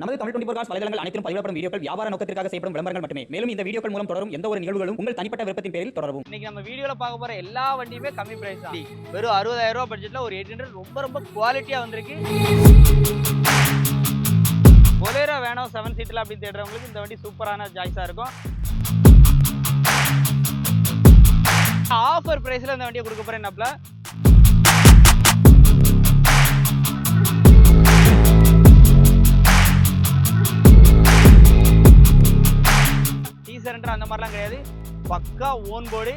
நமது Tamil twenty cos வலைதளங்கள் அனைத்தும் பதிவிடப்படும் வீடியோக்கள் வியாபார நோக்கத்திற்காக செய்யப்படும் விளம்பரங்கள் மட்டுமே. மேலும் இந்த வீடியோக்கள் மூலம் தொடரும் எந்த ஒரு நிகழ்வுகளும் உங்கள் தனிப்பட்ட விருப்பத்தின் பேரில் தொடரவும். இன்னைக்கு நம்ம வீடியோல பார்க்க போற எல்லா வண்டியுமே கம்மி பிரைஸ் தான். வெறும் அறுபதாயிரம் ரூபாய் பட்ஜெட்ல ஒரு எயிட் ஹண்ட்ரட் ரொம்ப ரொம்ப குவாலிட்டியா வந்திருக்கு. பொலேரோ வேணும் செவன் சீட்ல அப்படின்னு தேடுறவங்களுக்கு இந்த வண்டி சூப்பரான சாய்ஸா இருக்கும். ஆஃபர் பிரைஸ்ல இந்த வண்டியை கொடுக்க போறேன் என்னப்ல அந்த மாதிரிலாம் கிடையாது. பக்கா ஓன் போர்டு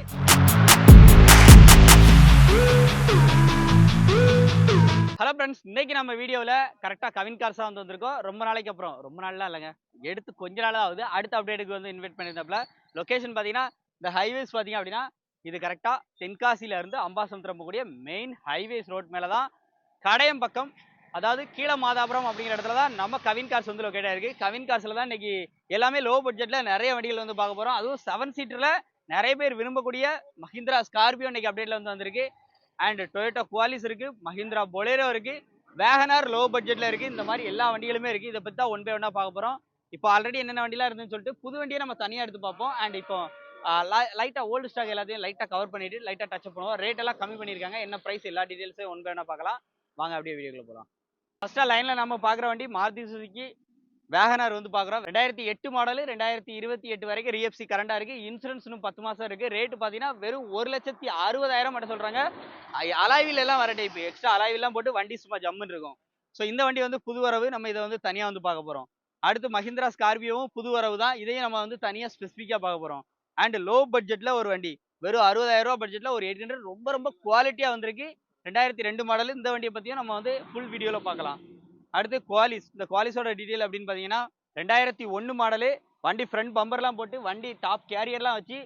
ஹலோ ஃப்ரெண்ட்ஸ் இன்னைக்கு நம்ம வீடியோவில் கரெக்டாக கவின் கார்ஸாக வந்து வந்திருக்கோம். ரொம்ப நாளைக்கு அப்புறம். ரொம்ப நாள்லாம் இல்லைங்க. எடுத்து கொஞ்ச நாளாக ஆகுது. அடுத்த அப்டேட்டுக்கு வந்து இன்வைட் பண்ணியிருந்தாப்புல. லொக்கேஷன் பார்த்தீங்கன்னா இந்த ஹைவேஸ் பார்த்தீங்க அப்படின்னா இது கரெக்டாக தென்காசியிலேருந்து அம்பாசம் அம்பாசமுத்திரம் போகக்கூடிய மெயின் ஹைவேஸ் ரோட் மேலே தான் கடையம் பக்கம் அதாவது கீழே மாதாபுரம் அப்படிங்கிற இடத்துல தான் நம்ம கவின் கார்ஸ் வந்து லொக்கேட் ஆயிருக்கு. கவின் கார்ஸில் தான் இன்னைக்கு எல்லாமே லோ பட்ஜெட்டில் நிறைய வண்டிகள் வந்து பார்க்க போகிறோம் அதுவும் செவன் சீட்டரில் நிறைய பேர் விரும்பக்கூடிய மஹிந்திரா ஸ்கார்பியோ இன்னைக்கு அப்டேட்ல வந்து வந்திருக்கு. அண்ட் டொயோட்டோ குவாலிஸ் இருக்கு மஹிந்திரா பொலேரோ இருக்கு வேகனார் லோ பட்ஜெட்ல இருக்கு. இந்த மாதிரி எல்லா வண்டிகளுமே இருக்கு. இதை பத்தி தான் ஒன் பை ஒன்னா பார்க்க போறோம். இப்போ ஆல்ரெடி என்னென்ன வண்டிலாம் இருந்துன்னு சொல்லிட்டு புது வண்டியை நம்ம தனியா எடுத்து பார்ப்போம். அண்ட் இப்போ லைட்டா ஓல்டு ஸ்டாக் எல்லாத்தையும் லைட்டா கவர் பண்ணிட்டு லைட்டா டச் பண்ணுவோம். ரேட் எல்லாம் கம்மி பண்ணிருக்காங்க என்ன ப்ரைஸ் எல்லா டீட்டெயில்ஸும் ஒன் பை ஒன்னா பார்க்கலாம். வாங்க அப்படியே வீடியோக்குள்ள போகலாம் ஃபர்ஸ்டா லைன்ல நம்ம பார்க்குற வண்டி மாருதி சுசுகி வேகனார் வந்து பார்க்குறோம். ரெண்டாயிரத்தி எட்டு மாடலு ரெண்டாயிரத்தி இருபத்தி எட்டு வரைக்கும் ரிஎஃப்சி கரண்டாக இருக்குது இன்சூரன்ஸ்னு பத்து மாதம் இருக்குது ரேட்டு பார்த்தீங்கன்னா வெறும் ஒரு லட்சத்தி அறுபதாயிரம் மட்டும் சொல்கிறாங்க அலாவிலெல்லாம் எல்லாம் வர டைப் எக்ஸ்ட்ரா அலாவிலாம் போட்டு வண்டி சும்மா ஜம்முன்னு இருக்கும். ஸோ இந்த வண்டி வந்து புது வரவு. நம்ம இதை வந்து தனியாக வந்து பார்க்க போகிறோம் அடுத்து மஹிந்திரா ஸ்கார்பியோவும் புது வரவு தான் இதையும் நம்ம வந்து தனியாக ஸ்பெசிஃபிக்காக பார்க்க போகிறோம் அண்ட் லோ பட்ஜெட்டில் ஒரு வண்டி. வெறும் அறுபதாயிரம் ரூபா பட்ஜெட்டில் ஒரு எயிட் ஹண்ட்ரட் ரொம்ப ரொம்ப குவாலிட்டியாக வந்திருக்கு. ரெண்டாயிரத்தி ரெண்டு மாடல் இந்த வண்டியை பற்றியும் நம்ம வந்து ஃபுல் வீடியோவில் பார்க்கலாம். அடுத்து குவாலிஸ் இந்த குவாலிஸோட டீட்டெயில் அப்படின்னு பார்த்தீங்கன்னா ரெண்டாயிரத்தி ஒன்று மாடலு வண்டி ஃப்ரண்ட் பம்பர்லாம் போட்டு வண்டி டாப் கேரியர்லாம் வச்சு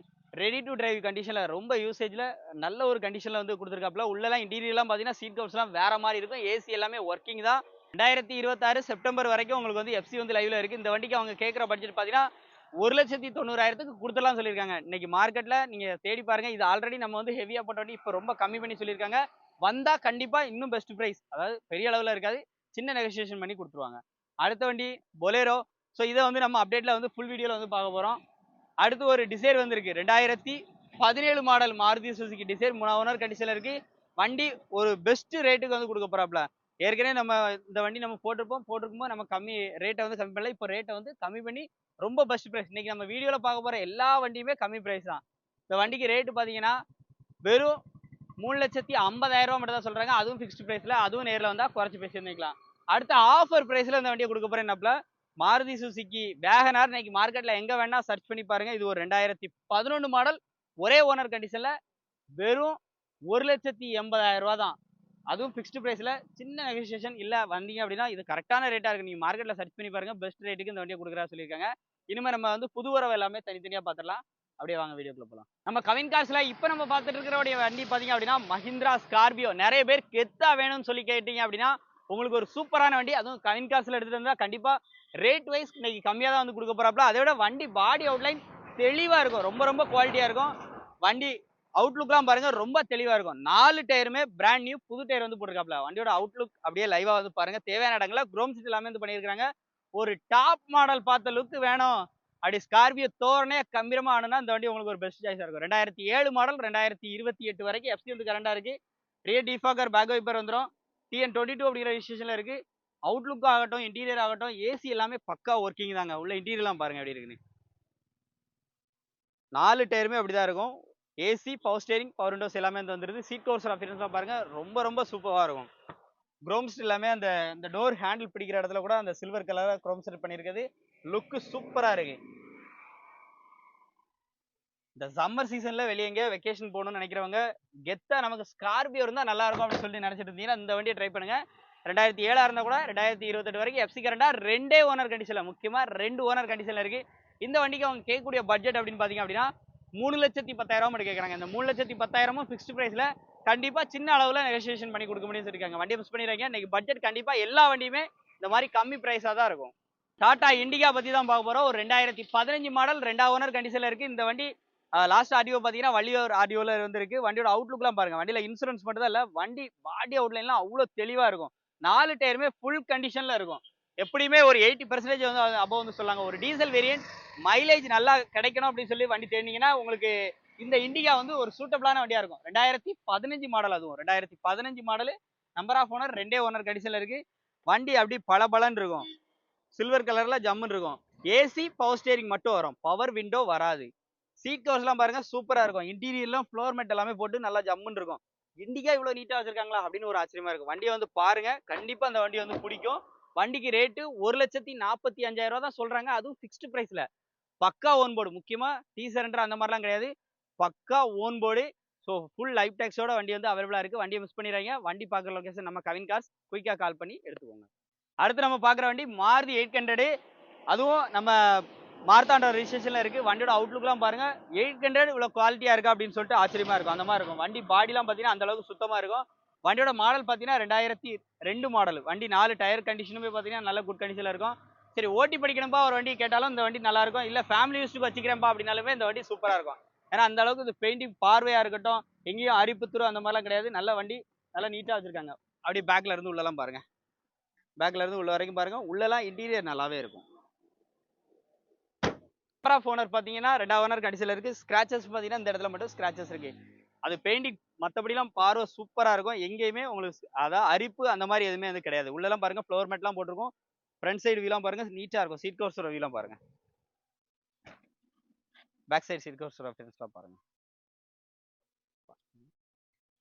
ரெடி டு டிரைவ் கண்டிஷனில் ரொம்ப யூசேஜில் நல்ல ஒரு கண்டிஷனில் வந்து கொடுத்துருக்காப்புல. உள்ளலாம் இன்டீரியர்லாம் பார்த்தீங்கன்னா சீட் கவர்ஸ்லாம் வேற மாதிரி இருக்கும். ஏசி எல்லாமே ஒர்க்கிங் தான். ரெண்டாயிரத்தி இருபத்தாறு செப்டம்பர் வரைக்கும் உங்களுக்கு வந்து எஃப்சி வந்து லைவ்ல இருக்கு. இந்த வண்டிக்கு அவங்க கேட்குற பட்ஜெட் பார்த்தீங்கன்னா ஒரு லட்சத்தி தொண்ணூறாயிரத்துக்கு கொடுத்துலாம் சொல்லியிருக்காங்க. இன்னைக்கு மார்க்கெட்டில் நீங்கள் தேடி பாருங்க. இது ஆல்ரெடி நம்ம வந்து ஹெவியாக போட்ட வண்டி இப்போ ரொம்ப கம்மி பண்ணி சொல்லியிருக்காங்க. வந்தால் கண்டிப்பாக இன்னும் பெஸ்ட் ப்ரைஸ் அதாவது பெரிய அளவில் இருக்காது சின்ன நெகோசியேஷன் பண்ணி கொடுத்துருவாங்க. அடுத்த வண்டி பொலேரோ ஸோ இதை வந்து நம்ம அப்டேட்டில் வந்து ஃபுல் வீடியோவில் வந்து பார்க்க போகிறோம் அடுத்து ஒரு டிசைர் வந்திருக்கு. ரெண்டாயிரத்தி பதினேழு மாடல் மாருதி சுசுக்கு டிசைர் மூணாவது ஓனர் கண்டிஷனில் இருக்கு. வண்டி ஒரு பெஸ்ட் ரேட்டுக்கு வந்து கொடுக்க போறாப்ல ஏற்கனவே நம்ம இந்த வண்டி நம்ம போட்டிருப்போம். போட்டிருக்கும்போது நம்ம கம்மி ரேட்டை வந்து கம்மி பண்ணல. இப்போ ரேட்டை வந்து கம்மி பண்ணி ரொம்ப பெஸ்ட் ப்ரைஸ் இன்னைக்கு நம்ம வீடியோவில் பார்க்க போகிற எல்லா வண்டியுமே கம்மி ப்ரைஸ் தான். இந்த வண்டிக்கு ரேட்டு பார்த்தீங்கன்னா வெறும் மூணு லட்சத்தி ஐம்பதாயிரம் மட்டும் தான் சொல்றாங்க. அதுவும் ஃபிக்ஸ்ட் ப்ரைஸ்ல அதுவும் நேரில் வந்தா குறைச்சி பேசியிருந்துக்கலாம் அடுத்த ஆஃபர் பிரைஸ்ல இந்த வண்டியை கொடுக்க போறேன் மாருதி சுசுகி வேகனார் இன்னைக்கு மார்க்கெட்ல எங்க வேணா சர்ச் பண்ணி பாருங்க. இது ஒரு ரெண்டாயிரத்தி பதினொன்று மாடல் ஒரே ஓனர் கண்டிஷன்ல வெறும் ஒரு லட்சத்தி எண்பதாயிரம் ரூபா தான். அதுவும் ஃபிக்ஸ்டு ப்ரைஸ்ல சின்ன நெகோசியேஷன் இல்ல வந்தீங்க அப்படின்னா இது கரெக்டான ரேட்டா இருக்கு. நீங்க மார்க்கெட்ல சர்ச் பண்ணி பாருங்க. பெஸ்ட் ரேட்டுக்கு இந்த வண்டியை கொடுக்குறா சொல்லியிருக்காங்க. இனிமே நம்ம வந்து புது வரவு எல்லாமே தனித்தனியா பார்த்துடலாம். அப்படியே வாங்க வீடியோக்குள்ள போகலாம் நம்ம கவின் காசில் இப்போ நம்ம பார்த்துட்டு இருக்கிற வண்டி பார்த்தீங்க அப்படின்னா மஹிந்திரா ஸ்கார்பியோ நிறைய பேர் கெத்தா வேணும்னு சொல்லி கேட்டீங்க அப்படின்னா உங்களுக்கு ஒரு சூப்பரான வண்டி. அதுவும் கவின் காசில் எடுத்துகிட்டு வந்தால் கண்டிப்பாக ரேட் வைஸ் இன்னைக்கு கம்மியாக தான் வந்து கொடுக்க போறாப்ல. அதை விட வண்டி பாடி அவுட்லைன் தெளிவாக இருக்கும். ரொம்ப ரொம்ப குவாலிட்டியாக இருக்கும். வண்டி அவுட்லுக்லாம் பாருங்கள் ரொம்ப தெளிவாக இருக்கும். நாலு டயருமே பிராண்ட் நியூ புது டயர் வந்து போட்டிருக்காப்ல. வண்டியோட அவுட்லுக் அப்படியே லைவாக வந்து பாருங்கள் தேவையான இடங்களில் குரோம் சீட் எல்லாமே வந்து பண்ணியிருக்காங்க ஒரு டாப் மாடல் பார்த்த லுக் வேணும். அப்படி ஸ்கார்பியோ தோரணே கம்பீரமாக ஆனுனா இந்த வண்டி உங்களுக்கு ஒரு பெஸ்ட் சாய்ஸாக இருக்கும். ரெண்டாயிரத்தி ஏழு மாடல் ரெண்டாயிரத்தி இருபத்தி எட்டு வரைக்கும் எஃப்சி வந்து கரண்டா இருக்குது ரியர் டிஃபாக்கர் பேக் வைப்பர் வந்துடும் டிஎன் டுவெண்ட்டி டூ அப்படிங்கிற ரிஜிஸ்ட்ரேஷன்ல இருக்கு. அவுட்லுக் ஆகட்டும் இன்டீரியர் ஆகட்டும் ஏசி எல்லாமே பக்கா ஒர்க்கிங் தாங்க. உள்ள இன்டீரியர்லாம் பாருங்க எப்படி இருக்குன்னு. நாலு டயருமே அப்படிதான் இருக்கும். AC power steering power windows எல்லாமே வந்து வந்துருது. சீட் கோர்ஸ் அஃபியரன்ஸ்லாம் பாருங்க. ரொம்ப ரொம்ப சூப்பராக இருக்கும். குரோம்ஸ் எல்லாமே அந்த இந்த டோர் ஹேண்டில் பிடிக்கிற இடத்துல கூட அந்த சில்வர் கலராக குரோம் செட் பண்ணியிருக்குது லுக்கு சூப்பராக இருக்கு. இந்த சம்மர் சீசன்ல வெளியே எங்கேயா வெக்கேஷன் போகணும்னு நினைக்கிறவங்க கெத்தா நமக்கு ஸ்கார்பியோ இருந்தால் நல்லா இருக்கும் அப்படின்னு சொல்லி நினைச்சிட்டு இருந்தீங்கன்னா இந்த வண்டியை ட்ரை பண்ணுங்க. ரெண்டாயிரத்தி ஏழா இருந்தால் கூட ரெண்டாயிரத்தி இருபத்தெட்டு வரைக்கும் எஃப்சி கரண்டா ரெண்டே ஓனர் கண்டிஷன்ல முக்கியமா ரெண்டு ஓனர் கண்டிஷன்ல இருக்கு. இந்த வண்டிக்கு அவங்க கேட்கக்கூடிய பட்ஜெட் அப்படின்னு பாத்தீங்க அப்படின்னா மூணு லட்சத்தி பத்தாயிரம் மட்டும் கேட்குறாங்க. இந்த மூணு லட்சத்தி பத்தாயிரமும் ஃபிக்ஸ்ட் ப்ரைஸில் கண்டிப்பா சின்ன அளவுல நெகோசியேஷன் பண்ணி கொடுக்க முடியும்னு சொல்லியிருக்காங்க வண்டியை மிஸ் பண்ணிடுறாங்க இன்னைக்கு பட்ஜெட் கண்டிப்பா எல்லா வண்டியுமே இந்த மாதிரி கம்மி ப்ரைஸாக தான் இருக்கும். டாடா இண்டிகா பற்றி தான் பார்க்க போகிறோம் ஒரு ரெண்டாயிரத்தி பதினஞ்சு மாடல் ரெண்டா ஓனர் கண்டிஷனில் இருக்குது இந்த வண்டி லாஸ்ட் ஆடியோ பார்த்தீங்கன்னா வள்ளியூர் ஆடியோவில் இருந்திருக்கு. வண்டியோட அவுட்லுக்லாம் பாருங்கள் வண்டியில் இன்சூரன்ஸ் மட்டும் தான் இல்லை வண்டி பாடி அவுட்லைன்லாம் அவ்வளோ தெளிவாக இருக்கும். நாலு டயருமே ஃபுல் கண்டிஷனில் இருக்கும். எப்படியுமே ஒரு எயிட்டி பர்சன்டேஜ் வந்து அப்போ வந்து சொல்லாங்க. ஒரு டீசல் வேரியன்ட் மைலேஜ் நல்லா கிடைக்கணும் அப்படின்னு சொல்லி வண்டி தேடினீங்கன்னா உங்களுக்கு இந்த இண்டிகா வந்து ஒரு சூட்டபிளான வண்டியாக இருக்கும். ரெண்டாயிரத்தி பதினஞ்சு மாடல் அதுவும். ரெண்டாயிரத்தி பதினஞ்சு மாடல் நம்பர் ஆஃப் ஓனர் ரெண்டே ஓனர் கண்டிஷனில் இருக்குது வண்டி அப்படி பளபளன்னு இருக்கும். சில்வர் கலர்ல ஜம்முன்னு இருக்கும். ஏசி பவர் ஸ்டேரிங் மட்டும் வரும். பவர் விண்டோ வராது. சீட் கவர்ஸ்லாம் பாருங்க சூப்பராக இருக்கும். இன்டீரியர்லாம் ஃப்ளோர் மேட் எல்லாமே போட்டு நல்லா ஜம்முன்னு இருக்கும். இண்டிகா இவ்வளோ நீட்டாக வச்சிருக்காங்களா அப்படின்னு ஒரு ஆச்சரியமா இருக்கும் வண்டியை வந்து பாருங்க. கண்டிப்பாக அந்த வண்டி வந்து பிடிக்கும். வண்டிக்கு ரேட்டு ஒரு லட்சத்தி நாற்பத்தி அஞ்சாயிரம் ரூபா தான் சொல்றாங்க. அதுவும் ஃபிக்ஸ்டு ப்ரைஸில் பக்கா ஓன் போர்டு முக்கியமா டி சரண்டர் அந்த மாதிரிலாம் கிடையாது. Pakka own board so full life டேக்ஸோட வண்டி வந்து அவைலபிளா இருக்கு. வண்டியை மிஸ் பண்ணிடுறாங்க வண்டி பார்க்குற லொக்கேஷன் நம்ம கவின் கார்ஸ் குயிக்காக கால் பண்ணி எடுத்துக்கோங்க. அடுத்து நம்ம பார்க்குற வண்டி மாருதி எயிட் ஹண்ட்ரடு அதுவும் நம்ம மார்த்தாண்ட ரிஜிஸ்ட்ரேஷனில் இருக்குது வண்டியோட அவுட்லுக்லாம் பாருங்கள் எயிட் ஹண்ட்ரட் இவ்வளோ குவாலிட்டியாக இருக்கா அப்படின்னு சொல்லிட்டு ஆச்சரியமாக இருக்கும். அந்த மாதிரி இருக்கும். வண்டி பாடிலாம் பார்த்தீங்கன்னா அந்த அளவுக்கு இருக்கும். வண்டியோட மாடல் பார்த்தீங்கன்னா ரெண்டாயிரத்தி ரெண்டு மாடல் வண்டி நாலு டயர் கண்டிஷனுமே பார்த்தீங்கன்னா நல்ல குட் கண்டிஷனில் இருக்கும். சரி ஓட்டி படிக்கணும்பா ஒரு வண்டி கேட்டாலும் இந்த வண்டி நல்லாயிருக்கும் இல்லை ஃபேமிலி யூஸ்க்கு வச்சுக்கிறேன்ப்பா அப்படின்னாலுமே இந்த வண்டி சூப்பராக இருக்கும். ஏன்னா அந்த அளவுக்கு இந்த பெயிண்டிங் பார்வையாக இருக்கட்டும் எங்கேயும் அரிப்புத்துரு அந்த மாதிரிலாம் கிடையாது. நல்ல வண்டி நல்லா நீட்டாக வச்சுருக்காங்க. அப்படியே பேக்ல இருந்து உள்ளலாம் பாருங்கள் பேக்ல இருந்து உள்ள வரைக்கும் பாருங்க. உள்ளெல்லாம் இன்டீரியர் நல்லாவே இருக்கும். நம்பர் ஃபோனர் ஓனர் பார்த்தீங்கன்னா ரெண்டாவது ஓனர் கடைசியில் இருக்கு. ஸ்க்ராச்சஸ் பார்த்தீங்கன்னா இந்த இடத்துல மட்டும் ஸ்க்ராச்சஸ் இருக்கு. அது பெயிண்டிங் மற்றபடிலாம் பார்வை சூப்பராக இருக்கும். எங்கேயுமே உங்களுக்கு அதாவது அரிப்பு அந்த மாதிரி எதுவுமே வந்து கிடையாது. உள்ளெல்லாம் பாருங்க ஃப்ளோர் மேட்லாம் போட்டிருக்கும். ஃப்ரண்ட் சைடு வீலாம் பாருங்க நீட்டாக இருக்கும். சீட் கவர்ஸோட வீலாம் பாருங்க. பேக் சைடு சீட் கவர்ஸோட ஃப்ரெண்ட்ஸ்லாம் பாருங்க.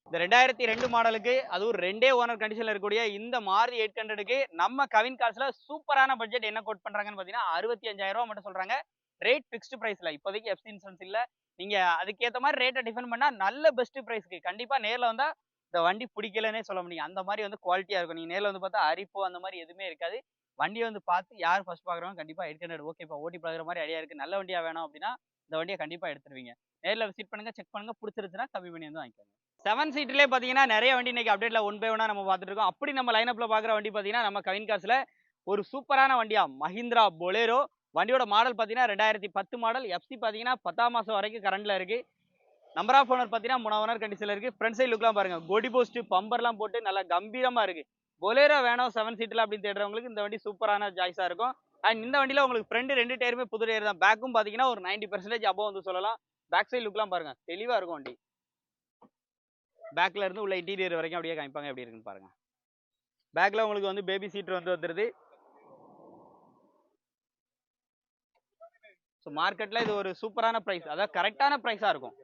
இந்த ரெண்டாயிரத்தி ரெண்டு மாடலுக்கு அதுவும் ரெண்டே ஓனர் கண்டிஷன்ல இருக்கக்கூடிய இந்த மாருதி எயிட் ஹண்ட்ரடுக்கு நம்ம கவின் காசுல சூப்பரான பட்ஜெட் என்ன கோட் பண்றாங்கன்னு பாத்தீங்கன்னா அறுபத்தி அஞ்சாயிரம் மட்டும் சொல்றாங்க. ரேட் ஃபிக்ஸ்டு பிரைஸ்ல இப்போதைக்கு எஃப்சி இன்சூரன்ஸ் இல்ல. நீங்க அதுக்கேத்த மாதிரி ரேட்டை டிஃபன் பண்ணா நல்ல பெஸ்ட் பிரைஸ்க்கு கண்டிப்பா நேரில் வந்தா இந்த வண்டி பிடிக்கலன்னே சொல்ல முடியும் அந்த மாதிரி வந்து குவாலிட்டியா இருக்கும். நீங்க நேரில் வந்து பார்த்தா அரிப்போ அந்த மாதிரி எதுவுமே இருக்காது. வண்டியை வந்து பார்த்து யார் ஃபர்ஸ்ட் பாக்குறவங்க கண்டிப்பா எயிட் ஹண்ட்ரட் ஓகேப்பா ஓட்டி பாக்குற மாதிரி ஐடியா இருக்கு. நல்ல வண்டியா வேணும் அப்படின்னா இந்த வண்டியை கண்டிப்பா எடுத்துருவீங்க. நேர்ல விசிட் பண்ணுங்க செக் பண்ணுங்க. பிடிச்சிருச்சுன்னா கம்மி பண்ணி வந்து வாங்கிக்கோங்க. செவன் சீட்லேயே பார்த்தீங்கன்னா நிறைய வண்டி இன்னைக்கு அப்டேட்ல ஒன் பை ஒன்னா நம்ம பார்த்துட்டு இருக்கோம். அப்படி நம்ம லைனப்ல பார்க்குற வண்டி பார்த்தீங்கன்னா நம்ம கவின் காசுல ஒரு சூப்பரான வண்டியா? மஹிந்திரா பொலேரோ வண்டியோட மாடல் பார்த்தீங்கன்னா ரெண்டாயிரத்தி பத்து மாடல் எஃப்சி பார்த்தீங்கன்னா பத்தாம் மாதம் வரைக்கும் கரண்ட்ல இருக்கு. நம்பர் ஆஃப் ஓனர் பார்த்தீங்கன்னா மூணு ஓனர் கண்டிஷனில் இருக்கு. ஃப்ரண்ட் சைடு லுக்லாம் பாருங்க. கொடி போஸ்ட் பம்பர்லாம் போட்டு நல்லா கம்பீரமா இருக்கு. பொலேரோ வேணும் செவன் சீட்டில் அப்படின்னு தேடுறவங்களுக்கு இந்த வண்டி சூப்பரான சாய்ஸாக இருக்கும். அண்ட் இந்த வண்டியில் உங்களுக்கு ஃப்ரெண்டு ரெண்டு டயருமே புது டயர் தான். பேக்கும் பார்த்தீங்கன்னா ஒரு நைன்டி பர்சன்டேஜ் above வந்து சொல்லலாம். பேக் சைடு லுக்லாம் பாருங்க. தெளிவாக இருக்கும் வண்டி. பேக்ல இருந்து உள்ள இன்டீரியர் வரைக்கும் அப்படியே காமிப்பாங்க. எப்படி இருக்குன்னு பாருங்க. பேக்ல உங்களுக்கு வந்து பேபி சீட் வந்து வந்துருது. ஸோ மார்க்கெட்ல இது ஒரு சூப்பரான ப்ரைஸ் அதாவது கரெக்டான ப்ரைஸாக இருக்கும்.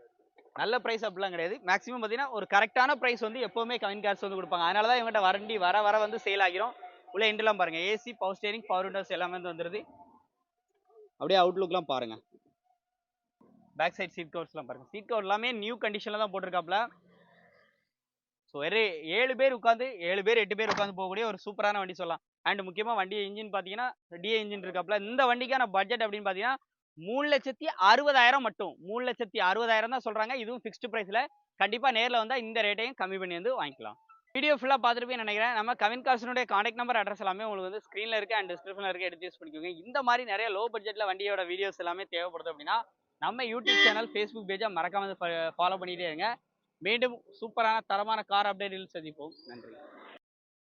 நல்ல ப்ரைஸ் அப்படிலாம் கிடையாது. மேக்ஸிமம் பார்த்தீங்கன்னா ஒரு கரெக்டான ப்ரைஸ் வந்து எப்போவுமே கவின் கார்ஸ் வந்து கொடுப்பாங்க. அதனால தான் இவங்ககிட்ட வரண்டி வர வர வந்து சேல் ஆகிரும். உள்ள இண்டெல்லாம் பாருங்க. AC power steering power windows எல்லாமே வந்து வந்துருது. அப்படியே அவுட்லுக்லாம் பாருங்க. பேக் சைடு சீட் கவர்ஸ்லாம் பாருங்க. சீட் கவர் எல்லாமே நியூ கண்டிஷன்ல தான் போட்டிருக்காப்ல ஸோ ஏழு பேர் உட்காந்து ஏழு பேர் எட்டு பேர் உட்காந்து போகக்கூடிய ஒரு சூப்பரான வண்டி சொல்லலாம். அண்ட் முக்கியமா வண்டி இன்ஜின் பார்த்தீங்கன்னா டிஏ இன்ஜின் இருக்காப்புல இந்த வண்டிக்கான பட்ஜெட் அப்படின்னு பார்த்தீங்கன்னா மூணு லட்சத்தி அறுபதாயிரம் மட்டும். மூணு லட்சத்தி அறுபதாயிரம் தான் சொல்றாங்க. இதுவும் ஃபிக்ஸ்டு ப்ரைஸ்ல கண்டிப்பா நேர்ல வந்தால் இந்த ரேட்டையும் கம்மி பண்ணி வந்து வாங்கிக்கலாம். வீடியோ ஃபுல்லாக பார்த்துருப்பேன் நினைக்கிறேன் நம்ம கவின் காசனுடைய காண்டாக்ட் நம்பர் அட்ரஸ் எல்லாமே உங்களுக்கு வந்து ஸ்க்ரீனில் இருக்கு அண்ட் டிஸ்கிரிப்ஷனில் இருக்க. எடுத்து யூஸ் பண்ணிக்கோங்க. இந்த மாதிரி நிறைய லோ பட்ஜெட்ல வண்டியோட வீடியோஸ் எல்லாமே தேவைப்படுது அப்படின்னா நம்ம யூடியூப் சேனல் ஃபேஸ்புக் பேஜை மறக்காம ஃபாலோ பண்ணிகிட்டே இருங்க. மீண்டும் சூப்பரான தரமான கார் அப்டேட்டில் சந்திப்போம். நன்றி.